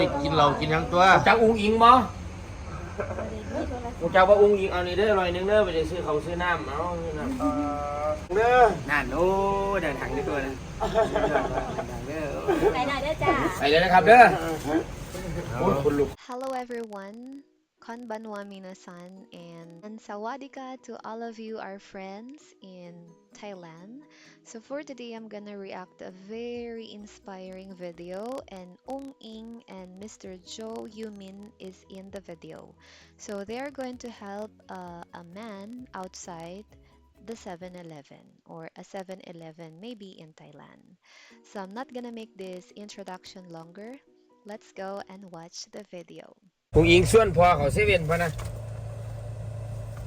ได้กินเหล้ากินหยังตัวจักอุ้งอิงบ่กูจักว่าอุ้งอิงเอานี่เด้อร้อยหนึงเด้อไปได้ซื้อเขาวซื้อน้ำเอาซื้อน้ำเด้อนั่นโอ้เดินทางด้วยตัวนะเด้อไปหน่อยเด้อจ้า ไปเลยนะครับเด้อโอ้ยคุณลูก Hello everyone, konbanwa minasan and, and sawadika to all of you our friends in Thailand. So for today I'm gonna react a very inspiring video and Ong Ing and Mr. Jo Yumin is in the video. So they are going to help uh, a man outside the 7-Eleven or a 7-Eleven maybe in Thailand. So I'm not gonna make this introduction longer. Let's go and watch the video. อุ้งอิงส่วนพอเขาเซเว่นพะนะ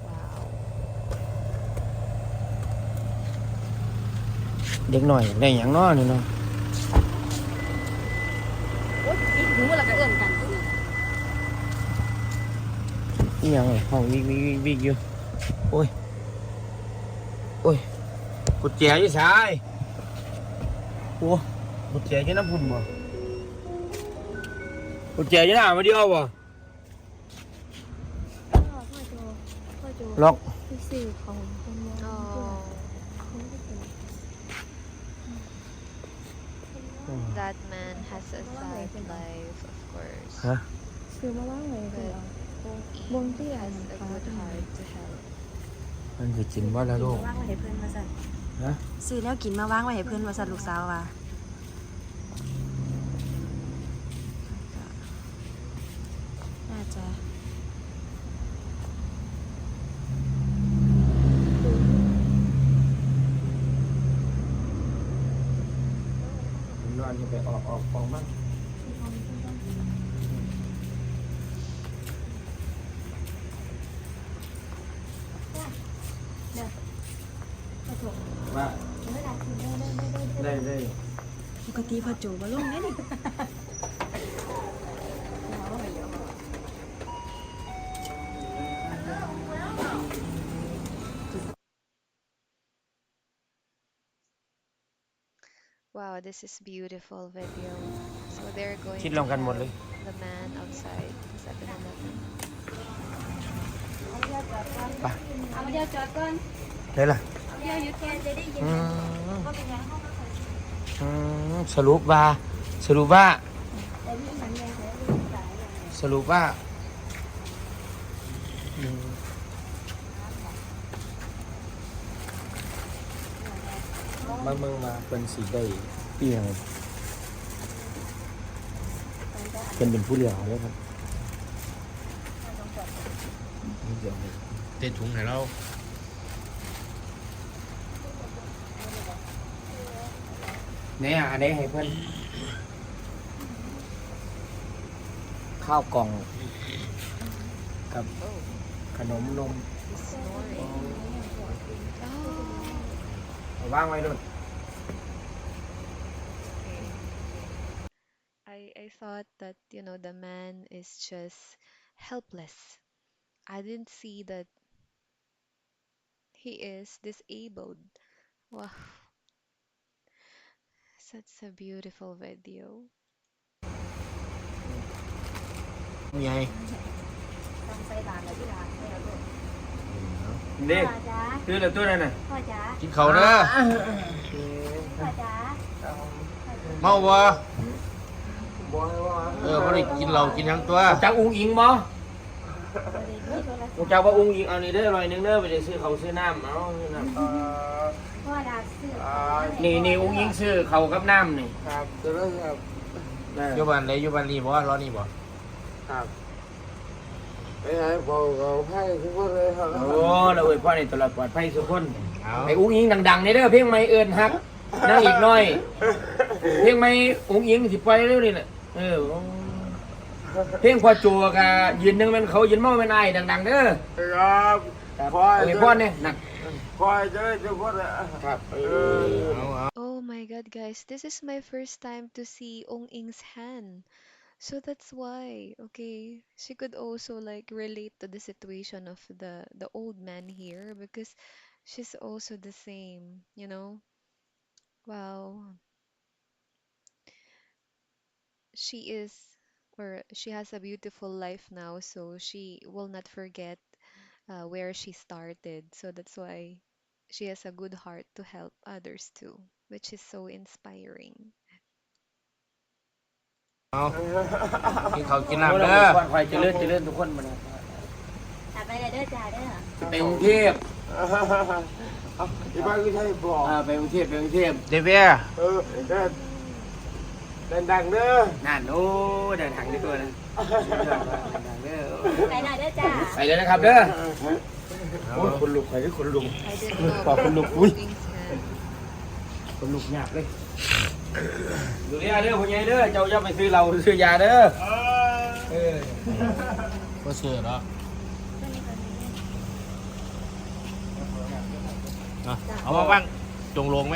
Wow. เด็กหน่อยได้หยังน้อนี่เนาะโอ๊ยอีกหูแล้วก็เอื้อนกันนี่ยังไงห้องวิกวิกวิกวิกอยู่โอ้ยโอ้ยกุญแจอยู่ซ้ายโอ้กุญแจอยู่น้ำพุ่นบ่กุญแจอยู่หน้ามาเดียวบ่ พ่อโจพ่อโจ ล็อกคือสื่อของคนมอง Oh, that man has a sad life, of course. ฮะซื้อมาว่างเลยคือ But ว Ong ง Ing ที่อัน has a ฟ้า good เป็น heart to help. มันจะกินว่าแล้วลูก ว่างไว้ให้เพื่อนมาสั่นฮะ ซื้อแล้วกินมาว่างไว้ให้เพื่อนมาสั่นลูกสาวว่าน่าจะ น อนจะไปออกออกออกมั่งว่าได้ได้ปกติพอโจบ่ลงได้นี่ Wow, this is beautiful video. So they're going คิด to ลองกันหมดเลย help the man outside the 7-Eleven. เอามาเดียวจอดก่อนได้ล่ะ เอียวหยุดแค่จะได้ยินอืมว่าเป็นยังห้องอืมสรุปว่าสรุปว่าแต่นี่สัญญาณเป็นสายเลยสรุปว่าอืมมาเมืองมาเป็นสีได้เป็นผู้เลี้ยงเลยครับเดี๋ยวเต็ถุงให้เราเนี่ยอันนี้ให้เพื่อนข้าวกล่อง กับขนมนมว่างไว้ด้วย I I thought that you know the man is just helpless. I didn't see that he is disabled. Wow. Such a beautiful video. มีไงต้องใส่บาตรแล้วที่ร้านให้เราด้วยเด็กพ่อจ๋าคือเหลือตัวนั่นน่ะพ่อจ๋ากิน เขาวเด้อพ่อจ๋าเมาบ่บอกให้ว่าเออบ่ได้กินเหล้ากินหยังตัวจักอุ้งอิงบ่บ่ได้มีโทรศัพท์กูจักว่าอุ้งอิงเอานี่เด้อร้อยหนึงเด้อไปได้ซื้อเขาวซื้อน้ำเอาซื้อน้เอ่อพ่อดาซื้อำนี่นี่อุ้งอิงซื้อเขาวกับน้ำนี่ครับจะได้ครับอยู่บ้านใดอยู่บ้านนี้บ่รอนี่บ่ครับไปไหนบอกเราให้ทุกคนเลยครับโอ้แล้วเอ้ยพ่อนี่ตลอดปลอดภัยทุกคนเอาไอ้อุ้งอิงดังๆนี่เด้อเพลงไม่เอิ้นฮักนั่งอีกหน่อยเพลงไม่อุ้งอิงสิปล่อยเร็วนี่แหละ เออเพลงพอจัวกะยืนหนึงแมันเขายืนเมาแมันไอ้ายดังๆเด้อ ครับ ครับ พ่อ เอ้ยพ่อเนี่ยหนัก พ่อจะได้ทุกคนเลย ครับเอ เอ อ อ เอาเอา Oh my god, guys, this is my first time to see Ong Ing's hand. So that's why, okay, she could also like relate to the situation of the the old man here because she's also the same, you know? Wow. She is or she has a beautiful life now, so she will not forget uh, where she started. So that's why she has a good heart to help others too, which is so inspiring. เอากินข้าวกิน เอา น้ำ ละ เด้อ ก่อนคอยเจริญเจริญทุกคนมานะ อ่ะไปเลยเด้อจ้าเด้อ ไปกรุงเทพ เอาอีบ้านก็ใช่บอก อ่าไปกรุงเทพไปกรุงเทพ เดเวีย เออ ดังๆเด้อนั่นโอ้เดินทางด้วยตัวนะดังๆเด้อไปหน่อยเด้อจ้าไปเลยนะครับเด้อโอ้ยคนลุกใครก็คนลุก I didn't know Papa about look, uy. Wing's hand. คนลุกยากเลยดูนี่เด้อพ่อใหญ่เด้อเจ้าอย่าไปซื้อเราซื้อยาเด้อเออก็เสือเนาะเอาเอามาบ้างจงลงไหม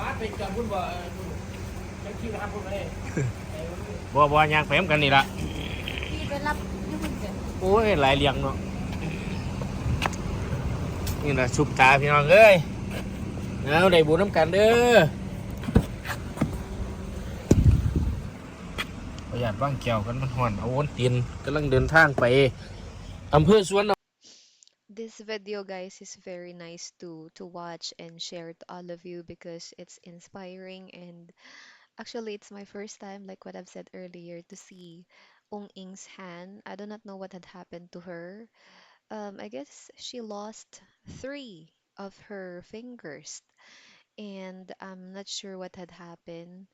มาเป็นจอมคุณบ่จังคิวทำคุณเลยบัวบัวยางแฝมกันนี่ละพี่ไปรับยูคุณเกิดโอ้ยหลายเลี้ยงเนาะนี่นะชุบตาพี่น้องเอ้ยเอาได้บุญน้ำกันเด้อประหยัดบ้างแก้วกันมันห่อนเอาวนตีนกำลังเดินทางไปอำเภอสวน This video, guys, is very nice to to watch and share to all of you because it's inspiring and actually it's my first time, like what I've said earlier, to see Ong Ing's hand. I do not know what had happened to her. Um, I guess she lost three of her fingers, and I'm not sure what had happened.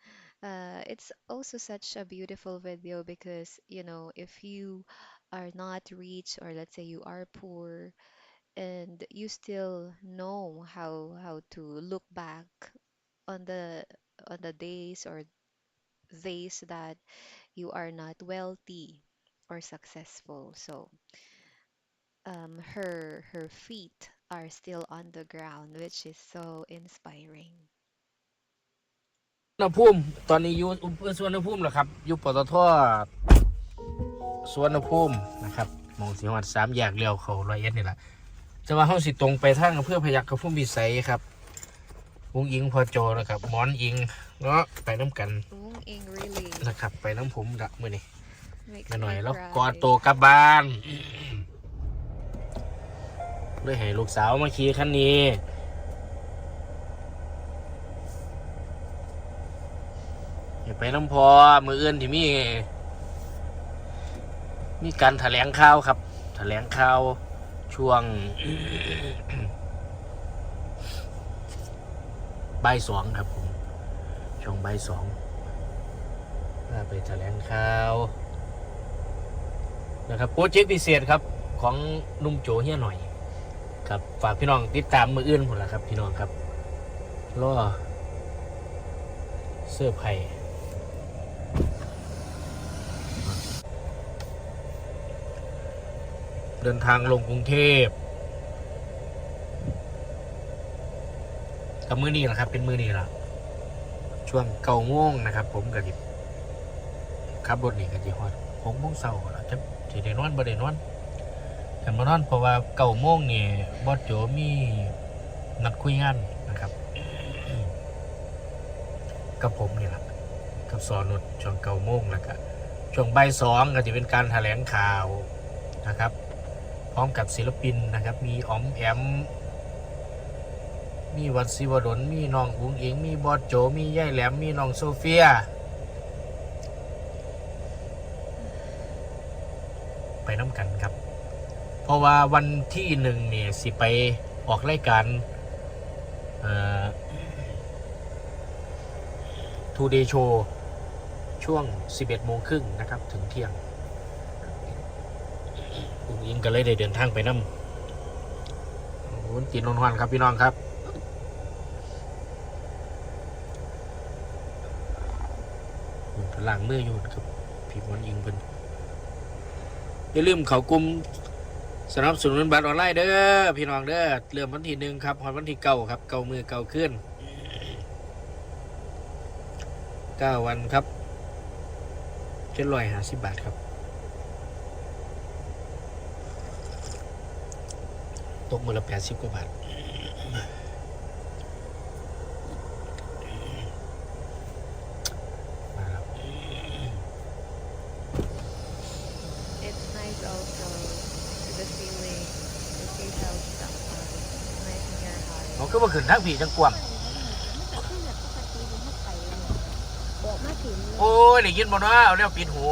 Uh, it's also such a beautiful video because, you know, if you are not rich or let's say you are poor, and you still know how how to look back on the on the days or days that you are not wealthy or successful so um her her feet are still on the ground which is so inspiring สวนภูมิตอนนี้อยู่อำเภอสวนภูมิเหรอครับอยู่ปตท สวนภูมินะครับหมองสีหวัดสามแยกเลี้ยวเขาร้อยเอ็ดนี่แหละจะว่าห้องสิตรงไปทางอำเภอพยัคฆภูมิวิสัยครับวงอิงพอโจนะครับหมอนอิงเนาะไปน้ำกัน Ong Ing really นะครับ ไปน้ำผมละมือนี่ makes มาหน่อย me แล้ว cry. กอดโตวกลับบ้านเลยให้ลูกสาวมาขี่คันนี้อย่าไปน้ำพอมืออื่นที่มี มีการแถลงข่าวครับแถลงข่าวช่วงบ่ายสองครับผมช่วงบ่ายสองอ่าไปแถลงข่าวนะครับโปรเจกต์พิเศษครับของนุ่มโจเฮียหน่อย ครับฝากพี่น้องติดตามมืออื่นผมละครับ พี่น้องครับรอเสื้อไผ่ เดินทางลงกรุงเทพกับมือนี้แหละครับ เป็นมือนี้ละช่วงเก้าโมงนะครับ ผมกับดิขับรถนี่กันจีฮอดหกโมงเช้าละจะจะได้นอนบ่ได้นอนกันมานอนเพราะว่าเก้าโมงนี่บอสโจมีนัดคุยงานนะครับ กับผมนี่แหละกับสอนุดช่วงเก้าโมงแล้วก็ช่วงบ่ายสองก็จะเป็นการแถลงข่าวนะครับ พร้อมกับศิลปินนะครับ มีอ๋อมแอม มีวัดศิวดลมีน้องอุ้งอิง มีบอสโจ มีย่ายแหลม มีน้องโซเฟีย ไปน้ำกันครับ เพราะว่าวันที่หนึ่งเนี่ยสิไปออกรายการทูเดย์โชว์ช่วง 11 โมงครึ่งนะครับ ถึงเที่ยง อุ้งอิงก็เลยได้เดินทางไปน้ำโอ้โหตีนนอนๆครับพี่น้องครับหลังมืออยู่นะครับพี่มอนยิงเพิ่นอย่าลืมเขากลุ่มสนับสนุนบัตรออนไลน์เด้อพี่น้องเด้อเริ่มวันที่หนึ่งครับพอวันที่เก้าครับเก้ามือเก้าขึ้นเก้าวันครับเจ็ดร้อยห้าสิบบาทครับ ตกมืละแปดสิบกว่าบาทผมก็มาขึ้นทักผีจังกวงโอ้ยได้ยินบ่ว่าเอาแล้วปิดหู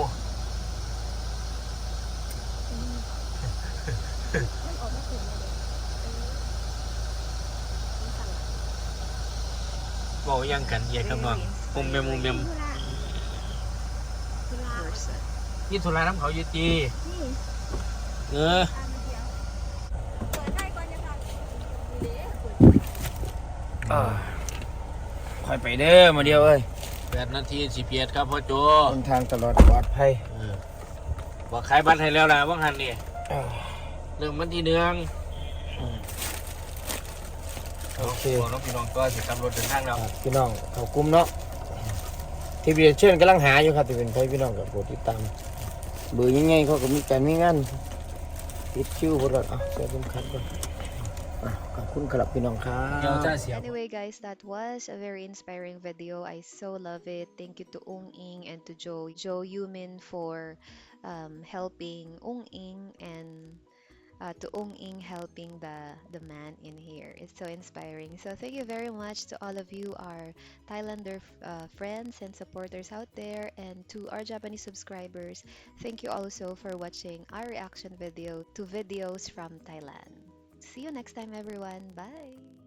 บอกยังกันเหยียดคำนองมุมเมมมุมเมมธุระธุระ person. ยี่สุราน้ำเขาอยู่ตีนี่เออตามมาเดียวเปิดได้ก่อนนะคะเดี๋ยวเปิดคอยไปเด้อมาเดียวเอ้ยแปดนาทีสิเพียดครับพ่อโจเดินทางตลอดปลอดภัยเออบอกขายบัตรให้แล้วล่ะว่างหันนี่เริ่มวันที่หนึ่ง โอเคบอกน้องพี่น้องก็จะขับรถเดินทางเราครับพี่น้องเขากลุ่มเนาะทีวีเชิญกำลังหาอยู่ครับที่เป็นใครพี่น้องกับโปรดติดตามเบอร์ยังไงเขาก็มีการมีงานติดคิวพอดอะเสียเป็นคัดก่อนอะขอบคุณครับพี่น้องครัเดี๋ยวจะบเสียบ Anyway, guys, that was a very inspiring video. I so love it. Thank you to Ung Ing and to Joe, Joe Yumin for um, helping Ung Ing and uh, to Ung Ing helping the the man in here. It's so inspiring. So thank you very much to all of you, our Thailander uh, friends and supporters out there, and to our Japanese subscribers. Thank you also for watching our reaction video to videos from Thailand. See you next time, everyone. Bye.